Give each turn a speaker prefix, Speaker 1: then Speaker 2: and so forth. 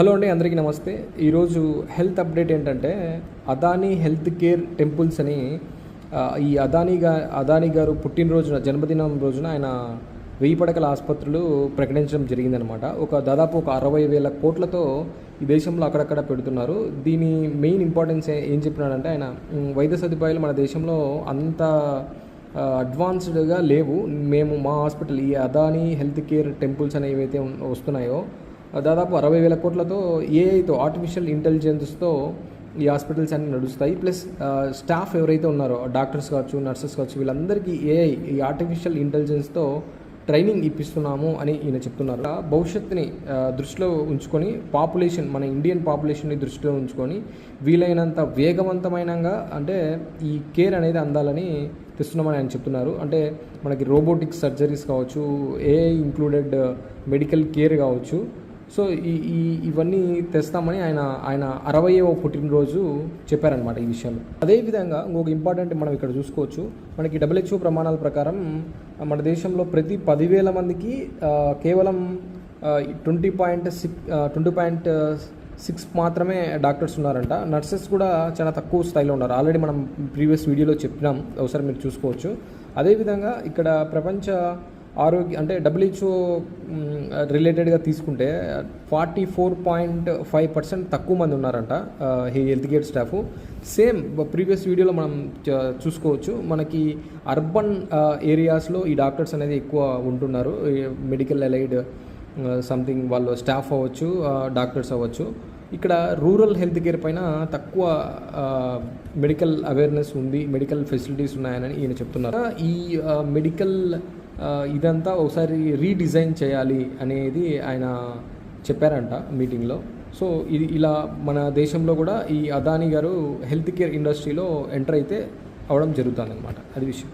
Speaker 1: Hello అండి అందరికీ నమస్తే. ఈరోజు హెల్త్ అప్డేట్ ఏంటంటే అదానీ హెల్త్ కేర్ టెంపుల్స్ అని ఈ అదానీ గా అదానీ గారు పుట్టినరోజున జన్మదినం రోజున ఆయన వెయ్యి పడకల ఆసుపత్రులు ప్రకటించడం జరిగిందనమాట. ఒక దాదాపు ఒక అరవై వేల కోట్లతో ఈ దేశంలో అక్కడక్కడ పెడుతున్నారు. దీని మెయిన్ ఇంపార్టెన్స్ ఏం చెప్పినాడంటే ఆయన వైద్య సదుపాయాలు మన దేశంలో అంత అడ్వాన్స్డ్గా లేవు. మేము మా హాస్పిటల్ ఈ అదానీ హెల్త్ కేర్ టెంపుల్స్ అనేవి ఏవైతే వస్తున్నాయో దాదాపు అరవై వేల కోట్లతో ఏఐతో ఆర్టిఫిషియల్ ఇంటెలిజెన్స్తో ఈ హాస్పిటల్స్ అన్ని నడుస్తాయి. ప్లస్ స్టాఫ్ ఎవరైతే ఉన్నారో డాక్టర్స్ కావచ్చు నర్సెస్ కావచ్చు వీళ్ళందరికీ ఏఐ ఈ ఆర్టిఫిషియల్ ఇంటెలిజెన్స్తో ట్రైనింగ్ ఇప్పిస్తున్నాము అని ఈయన చెప్తున్నారు. భవిష్యత్తుని దృష్టిలో ఉంచుకొని పాపులేషన్ మన ఇండియన్ పాపులేషన్ని దృష్టిలో ఉంచుకొని వీలైనంత వేగవంతమైనగా అంటే ఈ కేర్ అనేది అందాలని తెస్తున్నామని ఆయన చెప్తున్నారు. అంటే మనకి రోబోటిక్ సర్జరీస్ కావచ్చు ఏఐ ఇంక్లూడెడ్ మెడికల్ కేర్ కావచ్చు సో ఈ ఈ ఇవన్నీ తెస్తామని ఆయన ఆయన అరవయవ పుట్టినరోజు చెప్పారనమాట ఈ విషయాలు. అదేవిధంగా ఇంకొక ఇంపార్టెంట్ మనం ఇక్కడ చూసుకోవచ్చు. మనకి డబ్ల్యూహెచ్ఓ ప్రమాణాల ప్రకారం మన దేశంలో ప్రతి పదివేల మందికి కేవలం twenty point six twenty point six మాత్రమే డాక్టర్స్ ఉన్నారంట. నర్సెస్ కూడా చాలా తక్కువ స్థాయిలో ఉన్నారు. ఆల్రెడీ మనం ప్రీవియస్ వీడియోలో చెప్పినాం. ఒకసారి మీరు చూసుకోవచ్చు. అదేవిధంగా ఇక్కడ ప్రపంచ ఆరోగ్య అంటే డబ్ల్యూహెచ్ఓ రిలేటెడ్గా తీసుకుంటే forty four point five percent తక్కువ మంది ఉన్నారంట ఈ health care staff. Same previous వీడియోలో మనం చూసుకోవచ్చు. మనకి అర్బన్ ఏరియాస్లో ఈ డాక్టర్స్ అనేది ఎక్కువ ఉంటున్నారు. మెడికల్ అలైడ్ సంథింగ్ వాళ్ళు స్టాఫ్ అవ్వచ్చు డాక్టర్స్ అవ్వచ్చు. ఇక్కడ రూరల్ హెల్త్ కేర్ పైన తక్కువ మెడికల్ అవేర్నెస్ ఉంది మెడికల్ ఫెసిలిటీస్ ఉన్నాయని ఈయన చెప్తున్నారు. ఈ మెడికల్ ఇదంతా ఒకసారి రీడిజైన్ చేయాలి అనేది ఆయన చెప్పారంట మీటింగ్లో. సో ఇది ఇలా మన దేశంలో కూడా ఈ అదానీ గారు హెల్త్ కేర్ ఇండస్ట్రీలో ఎంటర్ అయితే అవడం జరుగుతుంది అనమాట అది విషయం.